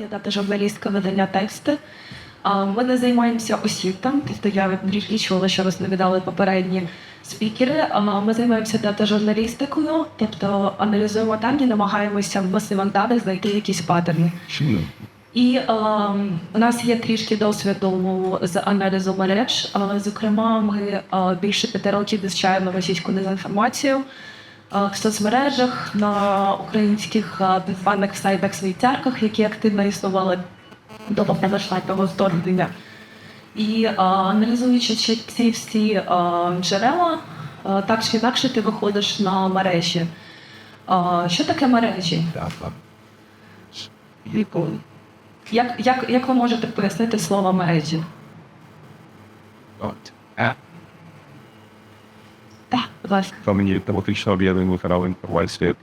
я дата журналістка видання тексти. Ми не займаємося освітом, тобто я чула, що розповідали попередні спікери. Ми займаємося дата журналістикою, тобто аналізуємо дані, намагаємося в масивах даних знайти якісь паттерни. І е, у нас є трішки досвіду з аналізу мереж. Е, зокрема, ми е, більше п'яти років вивчаємо російську дезінформацію в соцмережах на українських е, так званих сайтах світярках, які активно існували до повномасштабного вторгнення. І е, аналізуючи ці всі е, джерела, е, так чи інакше ти виходиш на мережі. Е, що таке мережі? Як, як, як ви можете пояснити слово мережі? Так, будь ласка. Мені автоматично об'єднуємо канал інформації.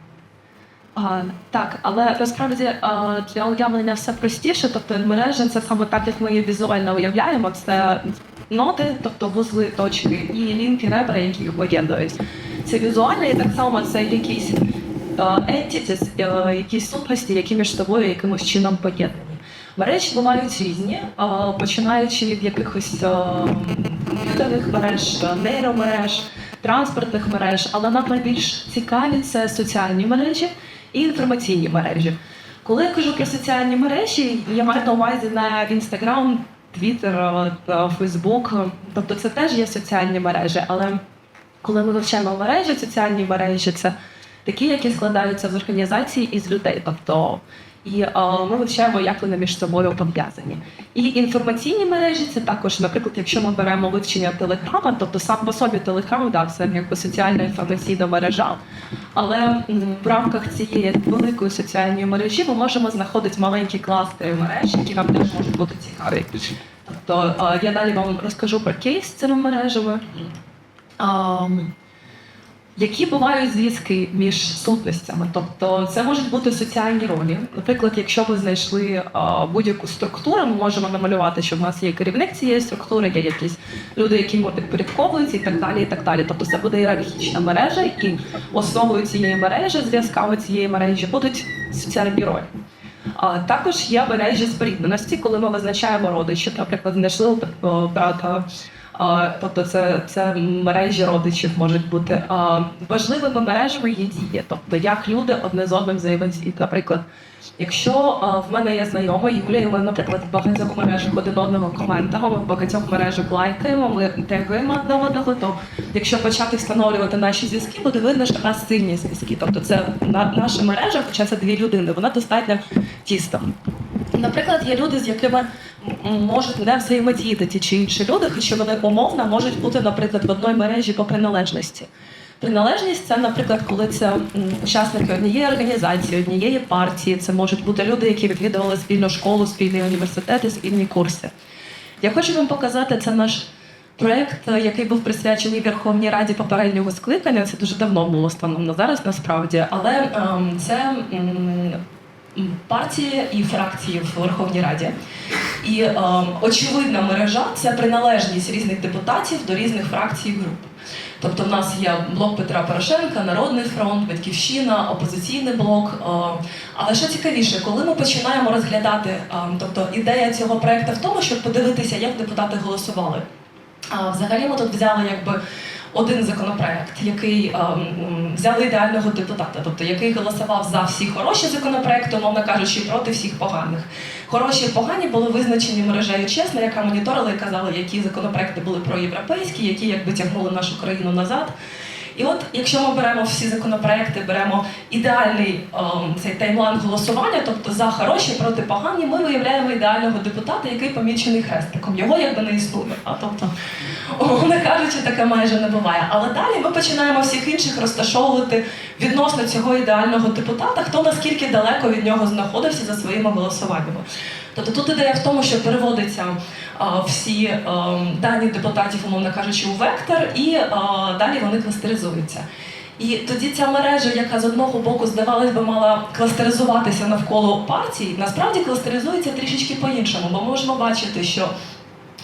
А, так, але насправді а, для уявлення все простіше, тобто мережа це саме так, як ми її візуально уявляємо. Це ноди, тобто вузли, точки, і лінки ребра, які їх поєднують. Це візуально, і так само це якісь entities, якісь сутності, які між собою якимось чином поєднані. Мережі бувають різні, починаючи від якихось комп'ютерних мереж, нейромереж, транспортних мереж, але нам найбільш цікаві це соціальні мережі і інформаційні мережі. Коли я кажу про соціальні мережі, я маю на увазі на Інстаграм, Твіттер, Фейсбук, тобто це теж є соціальні мережі, але коли ми вивчаємо мережі, соціальні мережі це такі, які складаються з організацій і з людей. Тобто і е, ми вивчаємо, як вони між собою пов'язані. І інформаційні мережі це також, наприклад, якщо ми беремо вивчення телеграма, тобто сам по собі телеграм, да, це якби соціальна інформаційна мережа. Але в рамках цієї великої соціальної мережі ми можемо знаходити маленькі кластери мереж, які нам теж можуть бути цікаві. Тобто е, я далі вам розкажу про кейс з цими мережами. Ам, які бувають зв'язки між сутностями? Тобто це можуть бути соціальні ролі. Наприклад, якщо ви знайшли будь-яку структуру, ми можемо намалювати, що в нас є керівник цієї структури, є якісь люди, які підпорядковуються і так далі. і так далі. Тобто це буде ієрархічна мережа, і основою цієї мережі, зв'язками цієї мережі будуть соціальні ролі. А також є мережі спорідненості, коли ми визначаємо родичів, наприклад, знайшли брата. Тобто це, це мережі родичів можуть бути. Важливими мережами є дії, тобто як люди одне з одним взаємодіють. Наприклад, якщо в мене є знайома Юлія, і ми, наприклад, в багатьох мережах один одного коментуємо, в багатьох мережах лайкаємо, ми реагуємо одне одного, то якщо почати встановлювати наші зв'язки, буде видно, що в нас сильні зв'язки. Тобто це на, наша мережа, хоча це дві людини, вона достатньо тіста. Наприклад, є люди, з якими можуть не взаємодіяти ті чи інші люди, хоча вони умовно можуть бути, наприклад, в одній мережі по приналежності. Приналежність це, наприклад, коли це учасники однієї організації, однієї партії, це можуть бути люди, які відвідували спільну школу, спільні університети, спільні курси. Я хочу вам показати це наш проєкт, е, який був присвячений Верховній Раді попереднього скликання. Це дуже давно було станом на зараз, насправді, але ем, це. партії і фракції в Верховній Раді. І е, очевидна мережа це приналежність різних депутатів до різних фракцій і груп. Тобто, в нас є блок Петра Порошенка, Народний фронт, Батьківщина, опозиційний блок. Е, але що цікавіше, коли ми починаємо розглядати, е, тобто ідея цього проекту в тому, щоб подивитися, як депутати голосували. Взагалі ми тут взяли якби один законопроект, який ем, взяли ідеального депутата, тобто який голосував за всі хороші законопроекти, умовно кажучи, проти всіх поганих. Хороші і погані були визначені мережею чесно, яка моніторила і казала, які законопроекти були проєвропейські, які якби тягнули нашу країну назад. І от, якщо ми беремо всі законопроекти, беремо ідеальний ем, цей таймлайн голосування, тобто за хороші проти погані, ми виявляємо ідеального депутата, який помічений хрестиком. Його якби не існує. А тобто, умовно кажучи, таке майже не буває. Але далі ми починаємо всіх інших розташовувати відносно цього ідеального депутата, хто наскільки далеко від нього знаходився за своїми голосуваннями. Тобто тут ідея в тому, що переводиться всі дані депутатів, умовно кажучи, у вектор, і далі вони кластеризуються. І тоді ця мережа, яка з одного боку, здавалось би, мала кластеризуватися навколо партій, насправді кластеризується трішечки по-іншому. Бо можемо бачити, що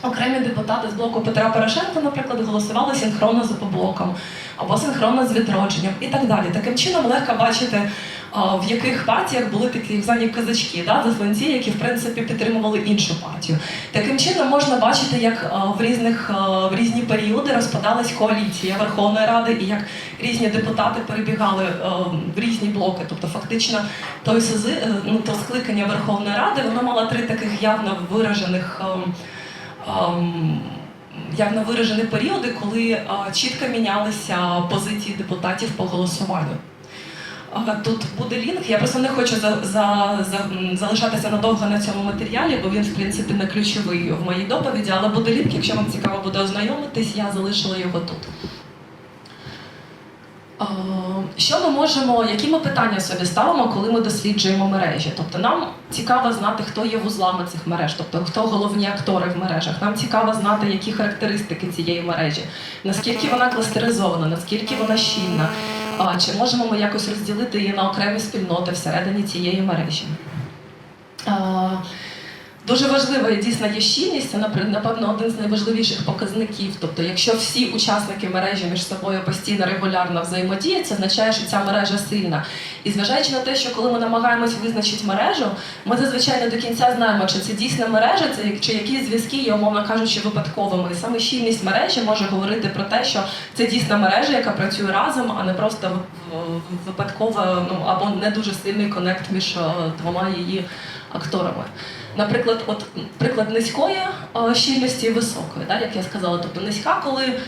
окремі депутати з блоку Петра Порошенка, наприклад, голосували синхронно з опоблоком або синхронно з відродженням і так далі. Таким чином легко бачити, в яких партіях були такі звані казачки, да, засланці, які в принципі підтримували іншу партію. Таким чином можна бачити, як в різних в різні періоди розпадалась коаліція Верховної Ради і як різні депутати перебігали в різні блоки. Тобто, фактично, той сози, е, ну, то скликання Верховної Ради воно мало три таких явно виражених. ем, Явно виражені періоди, коли е, чітко мінялися позиції депутатів по голосуванню. Тут буде лінк. Я просто не хочу за, за, за, залишатися надовго на цьому матеріалі, бо він, в принципі, не ключовий в моїй доповіді, але буде лінк, якщо вам цікаво буде ознайомитись, я залишила його тут. Що ми можемо, які ми питання собі ставимо, коли ми досліджуємо мережі? Тобто нам цікаво знати, хто є вузлами цих мереж, тобто хто головні актори в мережах. Нам цікаво знати, які характеристики цієї мережі, наскільки вона кластеризована, наскільки вона щільна, чи можемо ми якось розділити її на окремі спільноти всередині цієї мережі. Дуже важлива дійсно є щільність, це напевно один з найважливіших показників. Тобто, якщо всі учасники мережі між собою постійно регулярно взаємодіють, це означає, що ця мережа сильна. І зважаючи на те, що коли ми намагаємось визначити мережу, ми зазвичай не до кінця знаємо, чи це дійсна мережа, це чи які зв'язки є, умовно кажучи, випадковими. І саме щільність мережі може говорити про те, що це дійсна мережа, яка працює разом, а не просто випадково ну або не дуже сильний конект між е, двома її акторами. Наприклад, от приклад низької щільності і високої, да, як я сказала, тобто низька, коли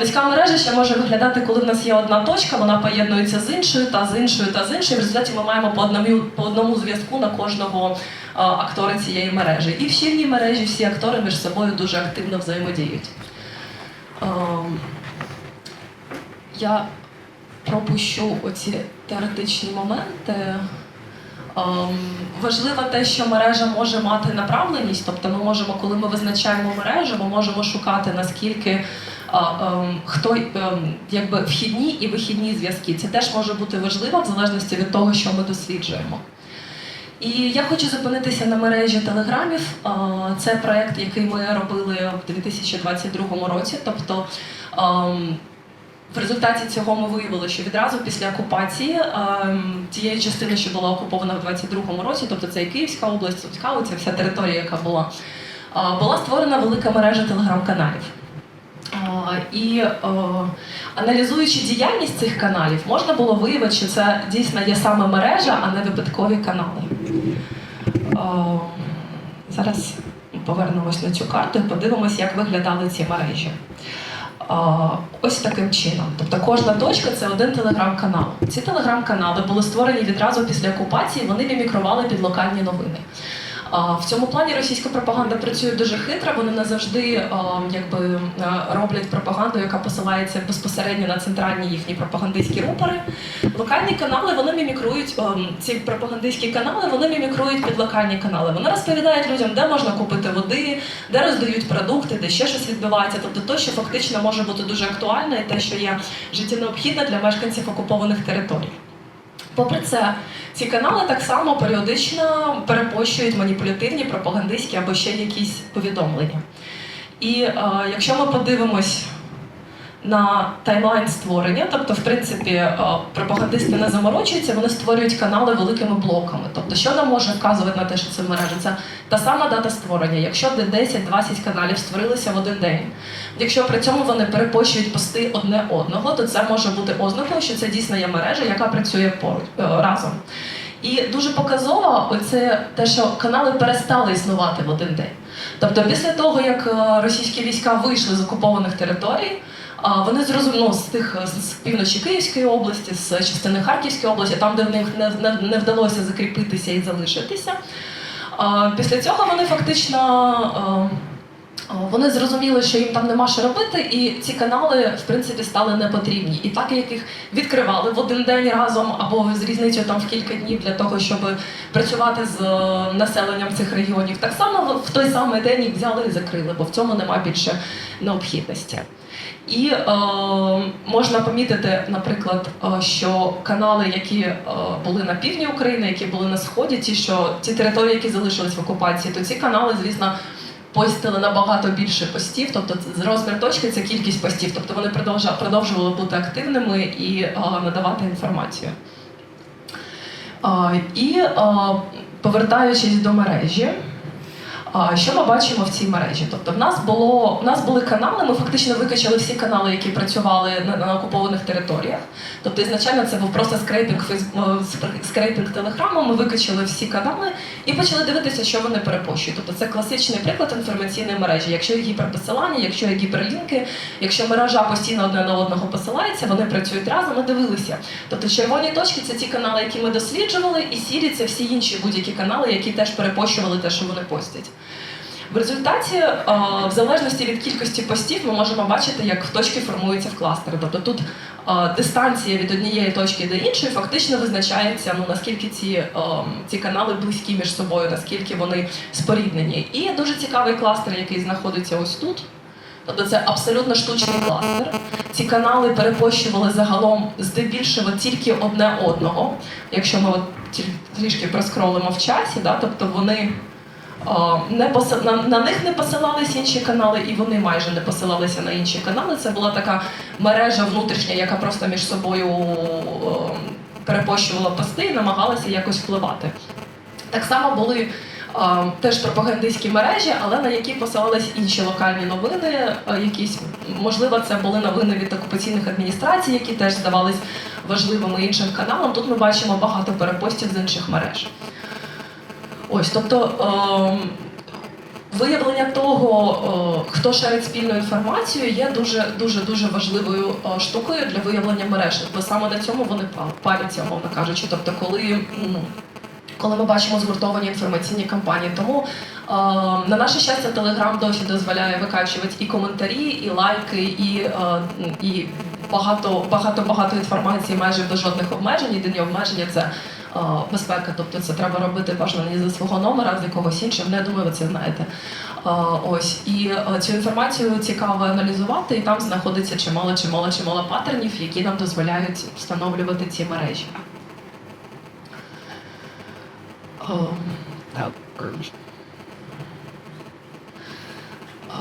низька мережа ще може виглядати, коли в нас є одна точка, вона поєднується з іншою, та з іншою, та з іншою. В результаті ми маємо по одному по одному зв'язку на кожного актора цієї мережі. І в щільній мережі всі актори між собою дуже активно взаємодіють. Я пропущу оці теоретичні моменти. Ем, Важливо те, що мережа може мати направленість, тобто ми можемо, коли ми визначаємо мережу, ми можемо шукати наскільки а, ем, хто ем, якби вхідні і вихідні зв'язки. Це теж може бути важливо в залежності від того, що ми досліджуємо. І я хочу зупинитися на мережі телеграмів. А, Це проект, який ми робили в 2022 році. Тобто в результаті цього ми виявили, що відразу після окупації ем, тієї частини, що була окупована в 22-му році, тобто це і Київська область, Сумська, ця вся територія, яка була, була створена велика мережа телеграм-каналів. І е, аналізуючи діяльність цих каналів, можна було виявити, що це дійсно є саме мережа, а не випадкові канали. Е, Зараз повернемось на цю карту і подивимось, як виглядали ці мережі. Ось таким чином. Тобто кожна точка це один телеграм-канал. Ці телеграм-канали були створені відразу після окупації, вони мімікрували під локальні новини. В цьому плані російська пропаганда працює дуже хитро. Вони не завжди якби роблять пропаганду, яка посилається безпосередньо на центральні їхні пропагандистські рупори. Локальні канали вони мімікрують ці пропагандистські канали. Вони мімікрують під локальні канали. Вони розповідають людям, де можна купити води, де роздають продукти, де ще щось відбувається. Тобто, то, що фактично може бути дуже актуальне, і те, що є життєнеобхідне для мешканців окупованих територій. Попри це, ці канали так само періодично перепощують маніпулятивні, пропагандистські або ще якісь повідомлення. І е, якщо ми подивимось на таймлайн створення, тобто, в принципі, е, пропагандисти не заморочуються, вони створюють канали великими блоками. Тобто, що нам може вказувати на те, що це мережа? Це та сама дата створення. Якщо де 10-20 каналів створилися в один день, якщо при цьому вони перепощують пости одне одного, то це може бути ознакою, що це дійсно є мережа, яка працює поруч е, разом. І дуже показово оце те, що канали перестали існувати в один день. Тобто, після того, як е, російські війська вийшли з окупованих територій, вони зрозуміли ну, з тих з з півночі Київської області, з частини Харківської області, там, де в них не, не, не вдалося закріпитися і залишитися. Після цього вони фактично. е, Вони зрозуміли, що їм там нема що робити, і ці канали, в принципі, стали непотрібні. І так як їх відкривали в один день разом або з різницею там в кілька днів для того, щоб працювати з е, населенням цих регіонів, так само в той самий день їх взяли і закрили, бо в цьому нема більше необхідності. І е, можна помітити, наприклад, е, що канали, які е, були на півдні України, які були на сході, ті, що ті території, які залишились в окупації, то ці канали, звісно, постили набагато більше постів, тобто розмір точки це кількість постів, тобто вони продовжували бути активними і е, надавати інформацію. А, І а, повертаючись до мережі, що ми бачимо в цій мережі? Тобто, в нас було в нас були канали. Ми фактично викачали всі канали, які працювали на, на окупованих територіях. Тобто, ізначально це був просто скрейпінг Фейсбу- скрейпінг телеграму. Ми викачали всі канали і почали дивитися, що вони перепощують. Тобто, це класичний приклад інформаційної мережі. Якщо є гіперпосилання, якщо є гіперлінки, якщо мережа постійно одне на одного посилається, вони працюють разом. Ми дивилися. Тобто, червоні точки це ті канали, які ми досліджували, і сірі це всі інші будь-які канали, які теж перепощували те, що вони постять. В результаті, в залежності від кількості постів, ми можемо бачити, як точки формуються в кластери. Тобто тут дистанція від однієї точки до іншої фактично визначається, ну наскільки ці, ці канали близькі між собою, наскільки вони споріднені. І дуже цікавий кластер, який знаходиться ось тут. Тобто це абсолютно штучний кластер. Ці канали перепощували загалом здебільшого тільки одне одного. Якщо ми от трішки проскролимо в часі, да, тобто вони не на, них не посилались інші канали, і вони майже не посилалися на інші канали. Це була така мережа внутрішня, яка просто між собою е, перепощувала пости і намагалася якось впливати. Так само були а, теж пропагандистські мережі, але на які посилались інші локальні новини. а, Якісь можливо, це були новини від окупаційних адміністрацій, які теж здавались важливими іншим каналам. Тут ми бачимо багато перепостів з інших мереж. Ось, тобто. ем, Виявлення того, е, хто шарить спільну інформацію, є дуже дуже дуже важливою е, штукою для виявлення мереж. Бо саме на цьому вони пал- паляться, умовно кажучи. Тобто, коли, м, коли ми бачимо згуртовані інформаційні кампанії. Тому е, на наше щастя, Телеграм досі дозволяє викачувати і коментарі, і лайки, і, е, і багато багато багато інформації майже без жодних обмежень. Єдині обмеження це безпека. Тобто це треба робити бажано не за свого номера, з якогось іншого. Не я думаю, ви це знаєте. Е, Ось і е, цю інформацію цікаво аналізувати, і там знаходиться чимало, чимало, чимало паттернів, які нам дозволяють встановлювати ці мережі. Е, Е,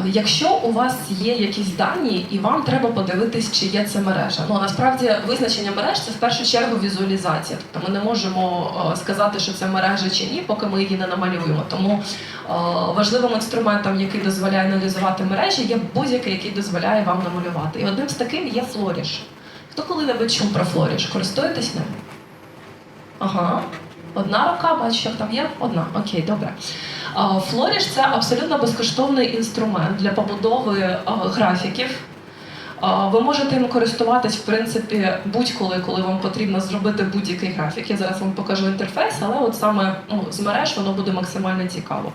Якщо у вас є якісь дані, і вам треба подивитись, чи є це мережа. Ну насправді визначення мереж це в першу чергу візуалізація. Тобто ми не можемо е, сказати, що це мережа чи ні, поки ми її не намалюємо. Тому е, важливим інструментом, який дозволяє аналізувати мережі, є будь-який, який дозволяє вам намалювати. І одним з таких є Флоріш. Хто коли-небудь чув про Флоріш? Користуєтесь ним? Ага. Одна рука, бачу, що там є? Одна. Окей, добре. Флоріш це абсолютно безкоштовний інструмент для побудови графіків. Ви можете їм користуватись, в принципі, будь-коли, коли вам потрібно зробити будь-який графік. Я зараз вам покажу інтерфейс, але от саме ну, з мереж воно буде максимально цікаво.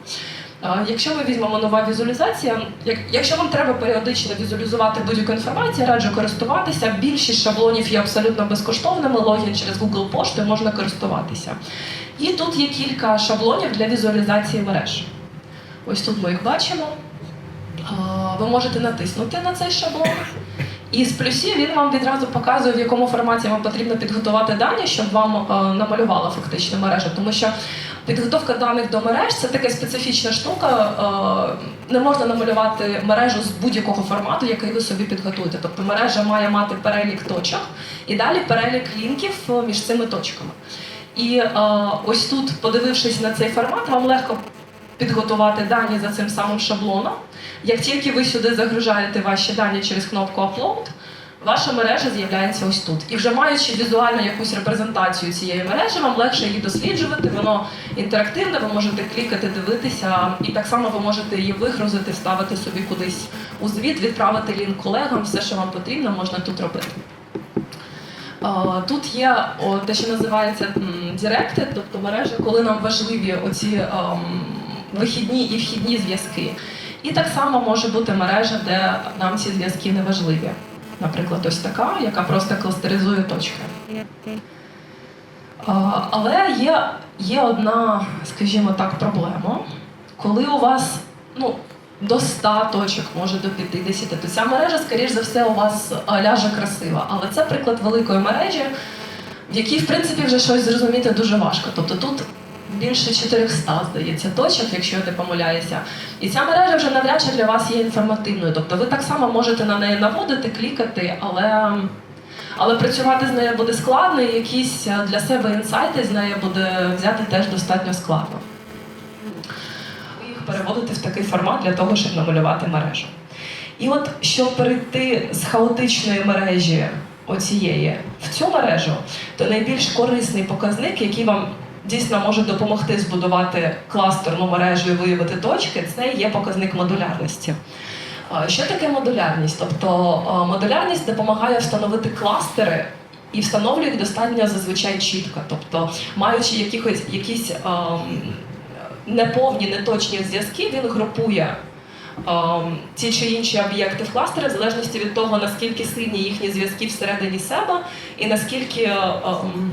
Якщо ми візьмемо нова візуалізація, якщо вам треба періодично візуалізувати будь-яку інформацію, раджу користуватися. Більшість шаблонів є абсолютно безкоштовними. Логін через Google пошту можна користуватися. І тут є кілька шаблонів для візуалізації мереж. Ось тут ми їх бачимо. Ви можете натиснути на цей шаблон. І з плюсів він вам відразу показує, в якому форматі вам потрібно підготувати дані, щоб вам е, намалювала фактично мережа. Тому що підготовка даних до мереж це така специфічна штука. Е, не можна намалювати мережу з будь-якого формату, який ви собі підготуєте. Тобто мережа має мати перелік точок і далі перелік лінків е, між цими точками. І е, ось тут, подивившись на цей формат, вам легко підготувати дані за цим самим шаблоном. Як тільки ви сюди загружаєте ваші дані через кнопку Upload, ваша мережа з'являється ось тут. І вже маючи візуально якусь репрезентацію цієї мережі, вам легше її досліджувати, воно інтерактивне, ви можете клікати, дивитися, і так само ви можете її вигрузити, вставити собі кудись у звіт, відправити лінк колегам, все, що вам потрібно, можна тут робити. Тут є те, що називається директи, тобто мережа, коли нам важливі оці вихідні і вхідні зв'язки. І так само може бути мережа, де нам ці зв'язки не важливі. Наприклад, ось така, яка просто кластеризує точки. Але є, є одна, скажімо так, проблема. Коли у вас ну, до 100 точок, може до 50, то ця мережа, скоріш за все, у вас ляже красива. Але це приклад великої мережі, в якій, в принципі, вже щось зрозуміти дуже важко. Тобто тут більше 400, здається, точок, якщо я не помиляюся. І ця мережа вже навряд чи для вас є інформативною. Тобто ви так само можете на неї наводити, клікати, але, але працювати з нею буде складно, і якісь е, для себе інсайти з неї буде взяти теж достатньо складно. Їх переводите в такий формат для того, щоб намалювати мережу. І от щоб перейти з хаотичної мережі оцієї в цю мережу, то найбільш корисний показник, який вам дійсно може допомогти збудувати кластерну мережу і виявити точки, це є показник модулярності. Що таке модулярність? Тобто модулярність допомагає встановити кластери і встановлює їх достатньо зазвичай чітко. Тобто, маючи якихось якісь ам, неповні, неточні зв'язки, він групує ем, ті чи інші об'єкти в кластери в залежності від того, наскільки сильні їхні зв'язки всередині себе і наскільки ем,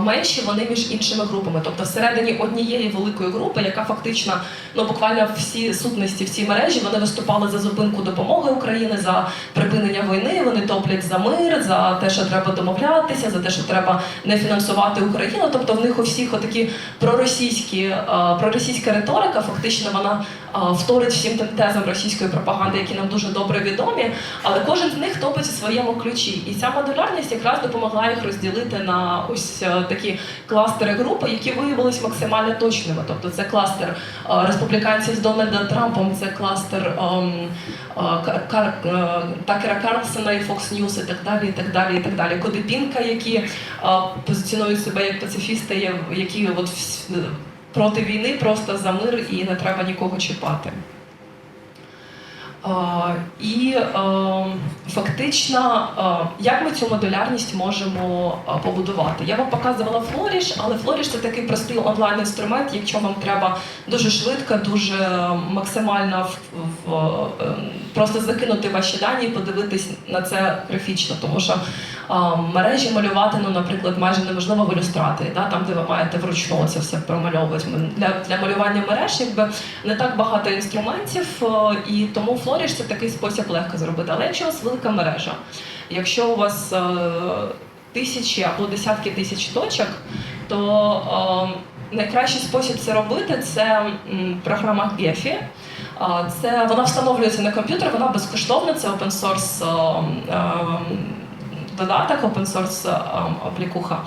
менші вони між іншими групами. Тобто всередині однієї великої групи, яка фактично ну буквально всі сутності в цій мережі вони виступали за зупинку допомоги України, за припинення війни. Вони топлять за мир, за те, що треба домовлятися, за те, що треба не фінансувати Україну. Тобто в них у всіх отакі проросійські е, проросійська риторика, фактично вона е, вторить всім тим тезам російської пропаганди, які нам дуже добре відомі. Але кожен з них топить у своєму ключі. І ця модулярність якраз допомогла їх розділити на ось е, такі кластери групи, які виявились максимально точними. Тобто це кластер е, республіканців з Дональдом Трампом, це кластер ем, е, Такера Карлсона і Fox News і так далі, і так далі, і так далі. Кодипінка, які позиціонують себе як пацифісти, які от проти війни, просто за мир і не треба нікого чіпати. І е, фактично, е, як ми цю модулярність можемо е, побудувати? Я вам показувала Флоріш, але Флоріш – це такий простий онлайн-інструмент, якщо вам треба дуже швидко, дуже максимально в, в, е, просто закинути ваші дані і подивитись на це графічно, тому що мережі малювати, ну, наприклад, майже неможливо в ілюстраторі, да, там, де ви маєте вручну це все промальовувати. Для, для малювання мереж якби не так багато інструментів, е, і тому Flourish – це такий спосіб легко зробити. Але якщо у вас велика мережа, якщо у вас е, тисячі або десятки тисяч точок, то е, найкращий спосіб це робити це програма Gephi. Це вона встановлюється на комп'ютер, вона безкоштовна, це open source додаток, open source е, аплікуха.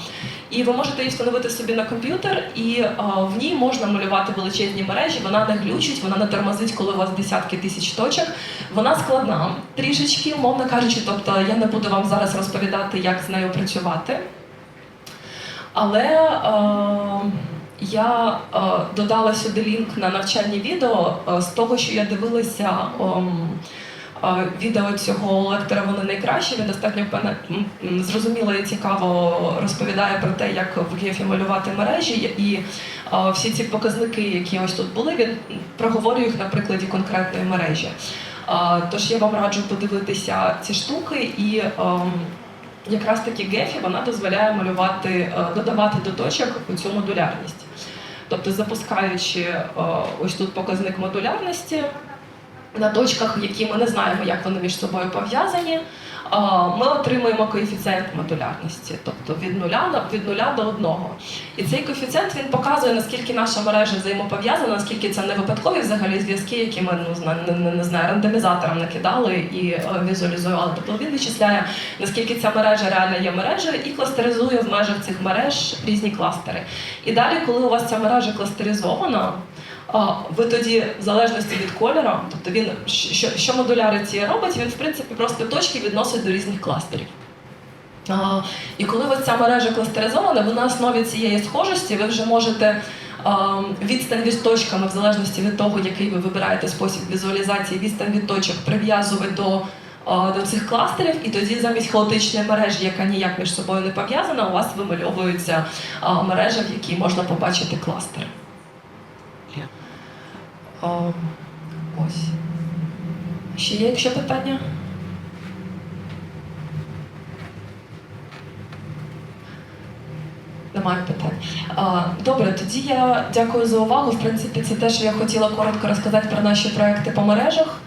І ви можете її встановити собі на комп'ютер, і е, в ній можна малювати величезні мережі. Вона не глючить, вона не тормозить, коли у вас десятки тисяч точок. Вона складна трішечки, умовно кажучи. Тобто я не буду вам зараз розповідати, як з нею працювати. Але е, я е, додала сюди лінк на навчальні відео е, з того, що я дивилася. ем, е, Відео цього лектора вони найкращі. Він достатньо зрозуміло і цікаво розповідає про те, як в Гефі малювати мережі, і всі ці показники, які ось тут були, він проговорює їх на прикладі конкретної мережі. Тож я вам раджу подивитися ці штуки і. ем, якраз таки Гефі вона дозволяє малювати, е, додавати до точок у цю модулярність. Тобто, запускаючи е, ось тут показник модулярності на точках, які ми не знаємо, як вони між собою пов'язані, ми отримуємо коефіцієнт модулярності, тобто від нуля від нуля до одного. І цей коефіцієнт він показує, наскільки наша мережа взаємопов'язана, наскільки це не випадкові взагалі зв'язки, які ми ну, не, не, знаю, рандомізатором накидали і е, візуалізували. Тобто він вичисляє, наскільки ця мережа реально є мережею, і кластеризує в межах цих мереж різні кластери. І далі, коли у вас ця мережа кластеризована, ви тоді, в залежності від кольору, тобто він що, що модуляри ці робить, він в принципі просто точки відносить до різних кластерів. А, І коли ця мережа кластеризована, ви на основі цієї схожості ви вже можете а, відстань від точками, в залежності від того, який ви вибираєте спосіб візуалізації, відстань від точок прив'язувати до, а, до цих кластерів, і тоді замість хаотичної мережі, яка ніяк між собою не пов'язана, у вас вимальовується а, мережа, в якій можна побачити кластери. А, ось. Ще є якщо питання? Немає питань. Добре, тоді я дякую за увагу. В принципі, це те, що я хотіла коротко розказати про наші проекти по мережах.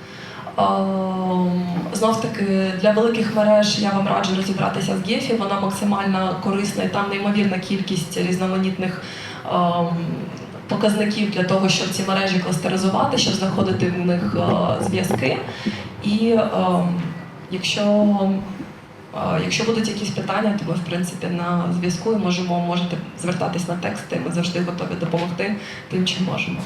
Знов таки для великих мереж я вам раджу розібратися з Гефі. Вона максимально корисна і там неймовірна кількість різноманітних показників для того, щоб ці мережі кластеризувати, щоб знаходити в них е, зв'язки. І ем, якщо, е, якщо будуть якісь питання, то ми в принципі на зв'язку і можемо можете звертатись на тексти. Ми завжди готові допомогти тим, чим можемо.